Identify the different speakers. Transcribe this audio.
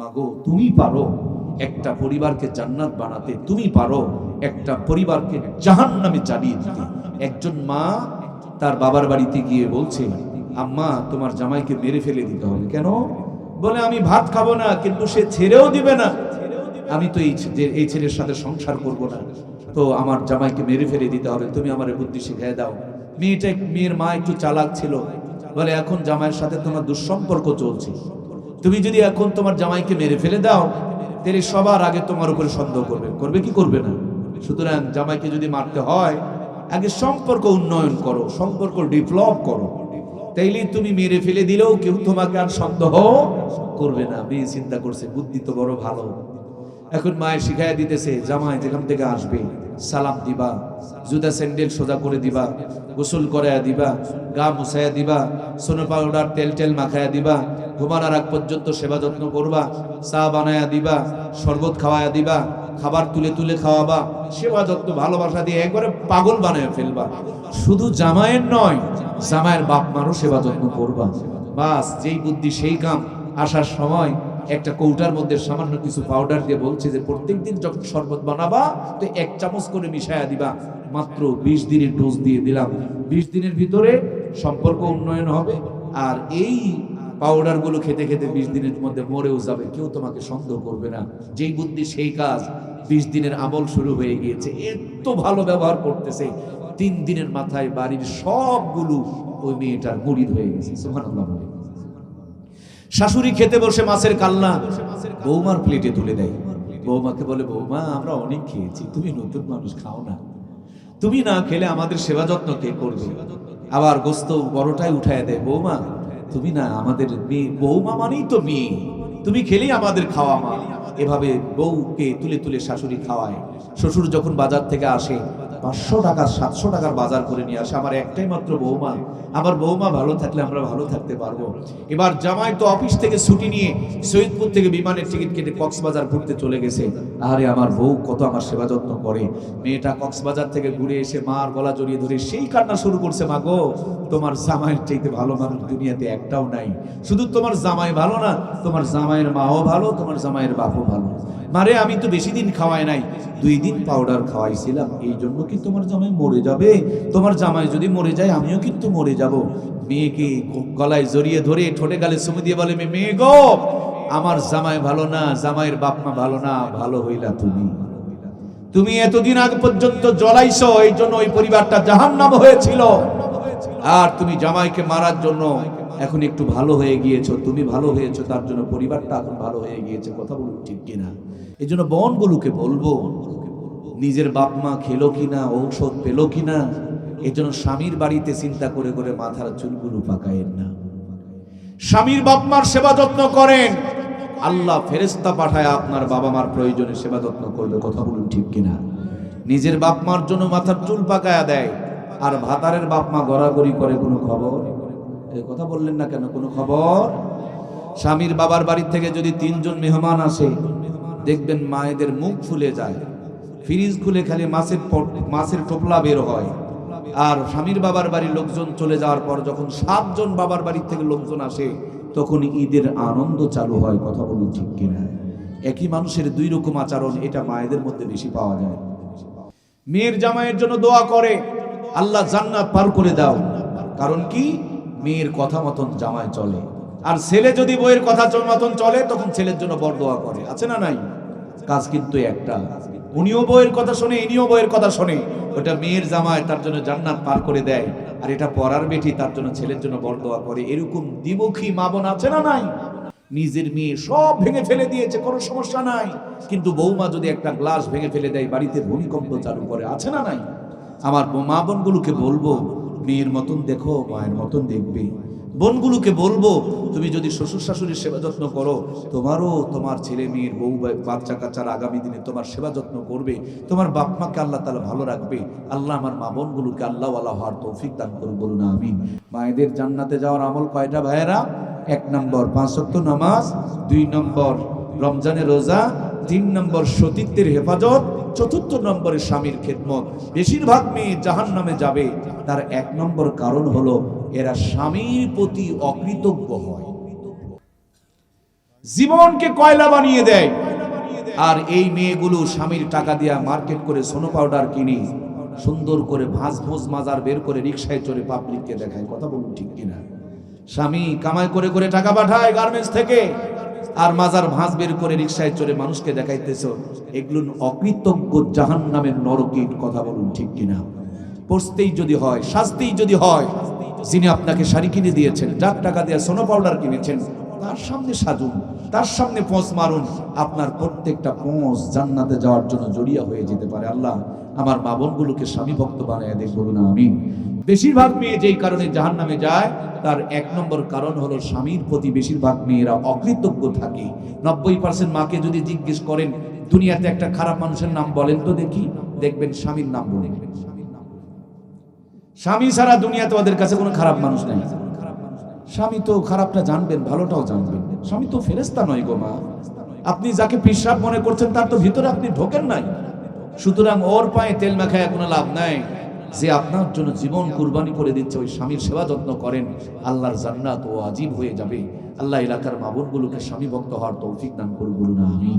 Speaker 1: মাগো, তুমি পারো একটা পরিবারকে জান্নাত বানাতে, তুমি পারো একটা পরিবারকে জাহান নামে চালিয়ে দিতে। একজন মা তার বাবার বাড়িতে গিয়ে বলছে, আম্মা, তোমার জামাইকে মেরে ফেলে দিতে হবে। কেন? বলে, আমি ভাত খাব না, কিন্তু সে ছেড়েও দিবে না। আমি তো এই ছেলের সাথে সংসার করব না। তো আমার জামাইকে মেরে ফেলে দিতে হবে, তুমি আমার বুদ্ধি শিখিয়ে দাও। মেয়েটা, মেয়ের মা একটু চালাক ছিল। বলে, এখন জামাইয়ের সাথে তোমার দুঃসম্পর্ক চলছে। তুমি যদি এখন তোমার জামাইকে মেরে ফেলে দাও, তাহলে সবার আগে তোমার উপরে সন্দেহ করবে। করবে কি করবে না? সুতরাং জামাইকে যদি মারতে হয়, আগে সম্পর্ক উন্নয়ন করো, সম্পর্ক ডেভেলপ করো। তাইলে তুমি মেরে ফেলে দিলেও কেউ তোমাকে আর সন্দেহ করবে না। মেয়ে চিন্তা করছে, বুদ্ধি তো বড় ভালো। এখন মায়ের শিখাইয়া দিতেছে, জামাই যেখান থেকে আসবে, সালাম দিবা, জুতা স্যান্ডেল সোজা করে দিবা, গোসল করাইয়া দিবা, গা মুছাইয়া দিবা সোনো পাউডার তেল টেল মাখাইয়া দিবা ঘুমানোর আগ পর্যন্ত সেবা যত্ন করবা, চা বানায়া দিবা, শরবত খাওয়ায়া দিবা, খাবার তুলে তুলে খাওয়াবা, সেবা যত্ন, ভালোবাসা দিয়ে একবারে পাগল বানায় ফেলবা। শুধু জামাইয়ের নয়, জামাইয়ের বাপ মারও সেবা যত্ন করবা। বাস, যেই বুদ্ধি, সেই কাম। আসার সময় একটা কৌটার মধ্যে সামান্য কিছু পাউডার দিয়ে বলছে যে, প্রত্যেকদিন যখন শরবত বানাবা, তো এক চামচ করে মিশায়া দিবা। মাত্র বিশ দিনের ডোজ দিয়ে দিলাম। বিশ দিনের ভিতরে সম্পর্ক উন্নয়ন হবে। আর এই পাউডারগুলো খেতে খেতে বিশ দিনের মধ্যে মরেও যাবে। কেউ তোমাকে সন্দেহ করবে না। যেই বুদ্ধি, সেই কাজ বিশ দিনের আমল শুরু হয়ে গিয়েছে। এত ভালো ব্যবহার করতেছে। তিন দিনের মাথায় বাড়ির সবগুলো ওই মেয়েটার মুড়িদ হয়ে গেছে। বলে। শাশুড়ি খেতে বসে মাছের কাল্লা বৌমার প্লেটে তুলে দেয়। বৌমাকে বলে, বৌমা, আমরা অনেক খেয়েছি। তুমি নতুন মানুষ, খাও না। তুমি না খেলে আমাদের সেবা যত্ন কে করবে? আবার গোস্ত বড়টাই উঠায় দেয়। বৌমা তুমি না আমাদের মেয়ে, বৌমা মানেই তো মেয়ে। তুমি খেলেই আমাদের খাওয়া মা। এভাবে বউকে তুলে তুলে শাশুড়ি খাওয়ায়। শ্বশুর যখন বাজার থেকে আসে পাঁচশো টাকা সাতশো টাকার বাজার করে নিয়ে আসে। আমার একটাই মাত্র বৌমা। আমার বৌমা ভালো থাকলে আমরা ভালো থাকতে পারব। এবার জামাই তো অফিস থেকে ছুটি নিয়ে সৈয়দপুর থেকে বিমানের টিকিট কেটে কক্সবাজার ঘুরতে চলে গেছে। আরে আমার বউ কত আমার সেবা যত্ন করে। মেয়েটা কক্সবাজার থেকে ঘুরে এসে মার গলা জড়িয়ে ধরে সেই কান্না শুরু করছে, মা গো, তোমার জামাইয়ের চাইতে ভালো মানুষ দুনিয়াতে একটাও নাই। শুধু তোমার জামাই ভালো না, তোমার জামাইয়ের মাও ভালো, তোমার জামাইয়ের বাপও ভালো। মারে, আমি তো বেশি দিন খাওয়াই নাই। দুই দিন পাউডার খাওয়াইছিলাম। এই জন্য কি তোমার জামাই মরে যাবে? তোমার জামাই যদি মরে যায়, আমিও কিন্তু মরে যাব। মেয়েকে গলায় জড়িয়ে ধরে ঠোঁটে গালে চুমু দিয়ে বলে মেয়ে গো, আমার জামাই ভালো না, জামাইয়ের বাপ মা ভালো না, ভালো হইলা তুমি। তুমি এতদিন আগ পর্যন্ত জ্বলাইছো, এই জন্য ওই পরিবারটা জাহান্নাম হয়েছিল। আর তুমি জামাইকে মারার জন্য এখন একটু ভালো হয়ে গিয়েছো, তুমি ভালো হয়েছো, তার জন্য পরিবারটা এখন ভালো হয়ে গিয়েছে, কথা বলুন ঠিক কিনা? এই জন্য বনগুলোকে বলব, নিজের বাপ মা খেলো কিনা, ঔষধ পেল কিনা এই জন্য স্বামীর বাড়িতে চিন্তা করে করে মাথার চুলগুলো পাকায়েন না। স্বামীর বাপ মার সেবা যত্ন করেন, আল্লাহ ফেরেস্তা পাঠায় আপনার বাবা মার প্রয়োজনে সেবা যত্ন করবে, কথা বলুন ঠিক কিনা? নিজের বাপ মার জন্য মাথার চুল পাকায়া দেয়, আর ভাতারের বাপ মা গড়াগড়ি করে, কোনো খবর? কথা বললেন না কেন? কোনো খবর? স্বামীর বাবার বাড়ির থেকে যদি তিনজন মেহমান আসে, দেখবেন মায়েদের মুখ ফুলে যায়। ফ্রিজ খুলে খালি মাছের মাছের টোপলা বের হয়। আর স্বামীর বাবার বাড়ির লোকজন চলে যাওয়ার পর যখন সাতজন বাবার বাড়ির থেকে লোকজন আসে, তখন ঈদের আনন্দ চালু হয়, কথা বলুন ঠিক কিনা? একই মানুষের দুই রকম আচরণ, এটা মায়েদের মধ্যে বেশি পাওয়া যায়। মেয়ের জামাইয়ের জন্য দোয়া করে, আল্লাহ জান্নাত পার করে দাও। কারণ কি? মেয়ের কথা মতন জামায় চলে। আর ছেলে যদি বইয়ের কথা মতন চলে, তখন ছেলের জন্য বড় দোয়া করে। আছে না নাই? কাজ কিন্তু একটা। উনিও বইয়ের কথা শোনে, ইনিও বইয়ের কথা শোনে। ওটা মেয়ের জামায় তার জন্য জান্নাত পার করে দেয়। আর এটা পড়ার বেটি তার জন্য ছেলের জন্য বড় দোয়া করে। এরকম দ্বিমুখী মা বোন আছে না নাই? নিজের মেয়ে সব ভেঙে ফেলে দিয়েছে, কোনো সমস্যা নাই। কিন্তু বৌমা যদি একটা গ্লাস ভেঙে ফেলে দেয়, বাড়িতে ভূমিকম্প চালু করে, আছে না নাই? আমার মা বোনগুলোকে বলব মেয়ের মতন দেখো, মায়ের মতন দেখবে। বোনগুলোকে বলব, তুমি যদি শ্বশুর শাশুড়ির সেবা যত্ন করো, তোমারও তোমার ছেলে মেয়ের বউ বাচ্চা কাচ্চার আগামী দিনে তোমার সেবা যত্ন করবে। তোমার বাপ মাকে আল্লাহ তালা ভালো রাখবে। আল্লাহ আমার মা বোনগুলোকে আল্লাহ আল্লাহ হওয়ার তৌফিক দান করুন, বলুন আমিন। মায়েদের জান্নাতে যাওয়ার আমল কয়টা ভাইয়েরা? এক নম্বর, পাঁচ ওয়াক্ত নামাজ। দুই নম্বর, রমজানের রোজা। তিন নম্বর, সতীত্বের হেফাজত। চতুর্থ নম্বরে স্বামীর খেদমত। বেশিরভাগ মেয়ে জাহান নামে যাবে। তার এক নম্বর কারণ হলো এরা স্বামীর প্রতি অকৃতজ্ঞ হয়। জীবনকে কয়লা বানিয়ে দেয়। আর এই মেয়েগুলো স্বামীর টাকা দিয়া মার্কেট করে সোনো পাউডার কিনে সুন্দর করে ভাঁজ ভোজ মাজার বের করে রিক্সায় চড়ে পাবলিককে দেখায়। কথা বলুন ঠিক কিনা? স্বামী কামাই করে করে টাকা পাঠায় গার্মেন্টস থেকে আর মাজার ভাঁজ বের করে রিক্সায় চড়ে মানুষকে দেখাইতেছ, এগুলো অকৃতজ্ঞ জাহান নামের নরকীট। কথা বলুন ঠিক কিনা? পড়তেই যদি হয়, শাস্তিই যদি হয়, যিনি আপনাকে শাড়ি কিনে দিয়েছেন, যার টাকা দিয়ে সোনো পাউডার কিনেছেন, তার সামনে সাজুন, তার সামনে পোঁচ মারুন, আপনার প্রত্যেকটা পোঁচ জান্নাতে যাওয়ার জন্য জড়িয়া হয়ে যেতে পারে। আল্লাহ আমার মা বোনগুলোকে স্বামী ভক্ত বানায় দেখ বলুন আমি বেশিরভাগ মেয়ে যেই কারণে জাহান নামে যায়, তার এক নম্বর কারণ হলো স্বামীর প্রতি বেশিরভাগ মেয়েরা অকৃতজ্ঞ থাকে। নব্বই পার্সেন্ট মাকে যদি জিজ্ঞেস করেন, দুনিয়াতে একটা খারাপ মানুষের নাম বলেন তো দেখি? দেখবেন স্বামীর নাম বলে। স্বামী ছাড়া দুনিয়াতে ওদের কাছে কোনো খারাপ মানুষ নেই। স্বামী তো খারাপটা জানবেন, ভালোটাও জানবেন। স্বামী তো ফেরেস্তা নয় গো মা। আপনি যাকে পিসাব মনে করছেন, তার তো ভিতরে আপনি ঢোকেন নাই। সুতরাং ওর পায়ে তেল মাখায় কোনো লাভ নাই। যে আপনার জন্য জীবন কুরবানি করে দিচ্ছে, ওই স্বামীর সেবা যত্ন করেন, আল্লাহর জান্নাত ও আজীব হয়ে যাবে। আল্লাহ এলাকার মাবুনগুলোকে স্বামী ভক্ত হওয়ার তৌফিক দান করুন আমি